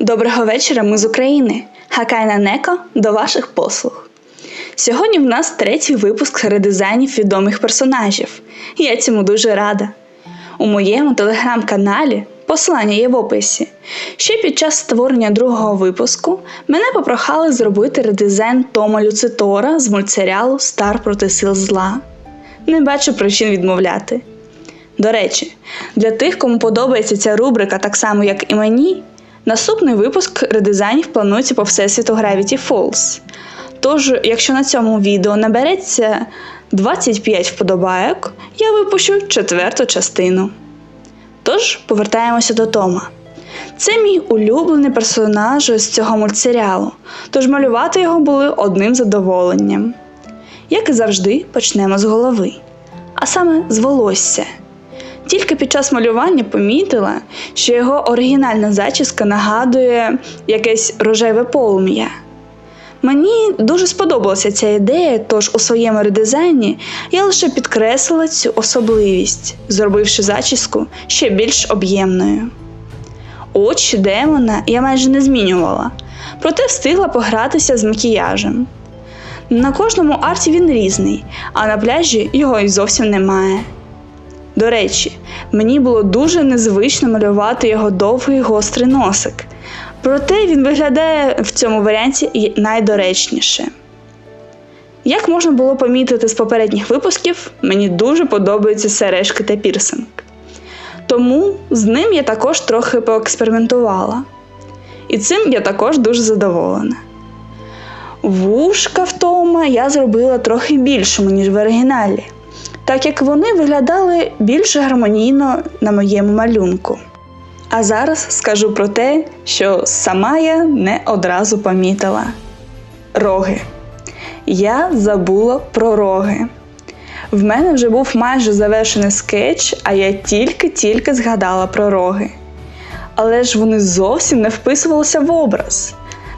Доброго вечора, ми з України. Хакайна Неко до ваших послуг. Сьогодні в нас третій випуск редизайнів відомих персонажів. Я цьому дуже рада. У моєму телеграм-каналі, посилання є в описі. Ще під час створення другого випуску мене попрохали зробити редизайн Тома Люцитора з мультсеріалу Стар проти сил зла. Не бачу причин відмовляти. До речі, для тих, кому подобається ця рубрика так само, як і мені, наступний випуск редизайнів планується по всесвіту Gravity Falls. Тож, якщо на цьому відео набереться 25 вподобайок, я випущу четверту частину. Тож, повертаємося до Тома. Це мій улюблений персонаж з цього мультсеріалу, тож малювати його були одним задоволенням. Як і завжди, почнемо з голови, а саме з волосся. Тільки під час малювання помітила, що його оригінальна зачіска нагадує якесь рожеве полум'я. Мені дуже сподобалася ця ідея, тож у своєму редизайні я лише підкреслила цю особливість, зробивши зачіску ще більш об'ємною. Очі демона я майже не змінювала, проте встигла погратися з макіяжем. На кожному арті він різний, а на пляжі його й зовсім немає. До речі, мені було дуже незвично малювати його довгий гострий носик, проте він виглядає в цьому варіанті найдоречніше. Як можна було помітити з попередніх випусків, мені дуже подобаються сережки та пірсинг. Тому з ним я також трохи поекспериментувала. І цим я також дуже задоволена. Вушка втома я зробила трохи більшими, ніж в оригіналі, так як вони виглядали більш гармонійно на моєму малюнку. А зараз скажу про те, що сама я не одразу помітила. Роги. Я забула про роги. В мене вже був майже завершений скетч, а я тільки-тільки згадала про роги. Але ж вони зовсім не вписувалися в образ.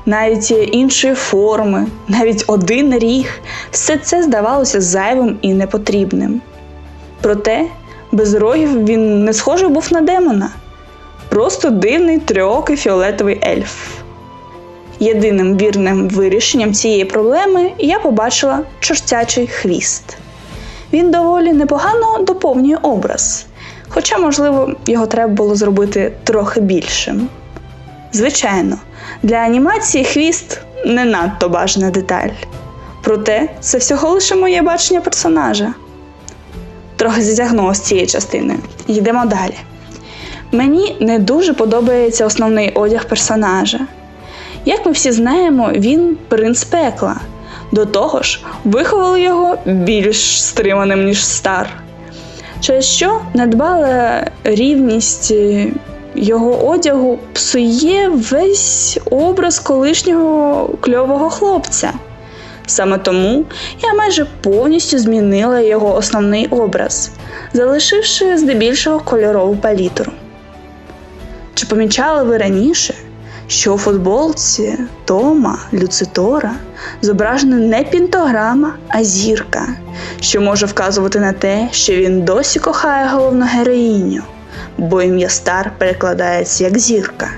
Навіть іншої форми, навіть один ріг, все це здавалося зайвим і непотрібним. Проте без рогів він не схожий був на демона, просто дивний трьохий фіолетовий ельф. Єдиним вірним вирішенням цієї проблеми я побачила чортячий хвіст. Він доволі непогано доповнює образ, хоча, можливо, його треба було зробити трохи більшим. Звичайно, для анімації хвіст не надто бажана деталь. Проте це всього лише моє бачення персонажа. Трохи затягнуло з цією частиною. Йдемо далі. Мені не дуже подобається основний одяг персонажа. Як ми всі знаємо, він принц пекла. До того ж, виховали його більш стриманим, ніж стар. Через що недбала рівність його одягу псує весь образ колишнього кльового хлопця. Саме тому я майже повністю змінила його основний образ, залишивши здебільшого кольорову палітру. Чи помічали ви раніше, що у футболці Тома Люцитора зображена не пінтограма, а зірка, що може вказувати на те, що він досі кохає головну героїню, бо ім'я Стар перекладається як зірка.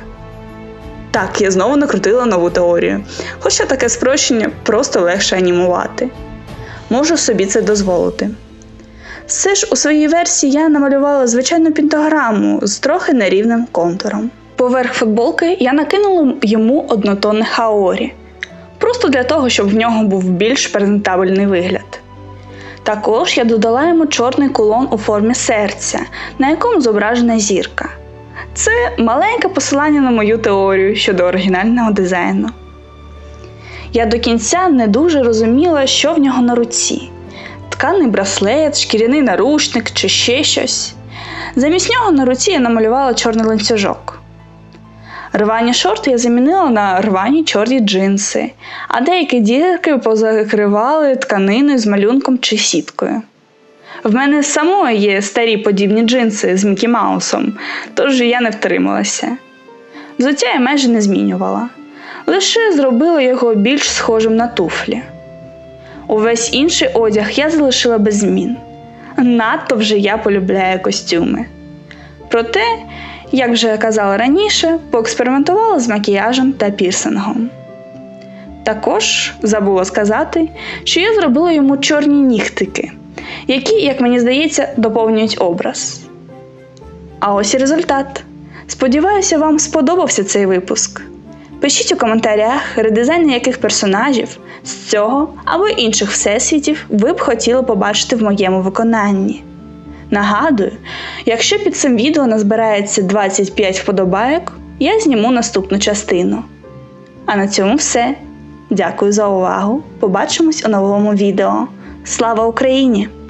Так, я знову накрутила нову теорію, хоча таке спрощення просто легше анімувати. Можу собі це дозволити. Все ж у своїй версії я намалювала звичайну пінтограму з трохи нерівним контуром. Поверх футболки я накинула йому однотонне хаорі, просто для того, щоб в нього був більш презентабельний вигляд. Також я додала йому чорний кулон у формі серця, на якому зображена зірка. Це маленьке посилання на мою теорію щодо оригінального дизайну. Я до кінця не дуже розуміла, що в нього на руці: тканий браслет, шкіряний нарушник чи ще щось. Замість нього на руці я намалювала чорний ланцюжок. Рвані шорти я замінила на рвані чорні джинси, а деякі дірки позакривали тканиною з малюнком чи сіткою. В мене самої є старі подібні джинси з Мікі Маусом, тож я не втрималася. Взуття я майже не змінювала, лише зробила його більш схожим на туфлі. Увесь інший одяг я залишила без змін. Надто вже я полюбляю костюми. Проте Як вже казала раніше, поекспериментувала з макіяжем та пірсингом. Також забула сказати, що я зробила йому чорні нігтики, які, як мені здається, доповнюють образ. А ось і результат. Сподіваюся, вам сподобався цей випуск. Пишіть у коментарях, редизайни яких персонажів з цього або інших всесвітів ви б хотіли побачити в моєму виконанні. Нагадую, якщо під цим відео назбирається 25 вподобайок, я зніму наступну частину. А на цьому все. Дякую за увагу. Побачимось у новому відео. Слава Україні!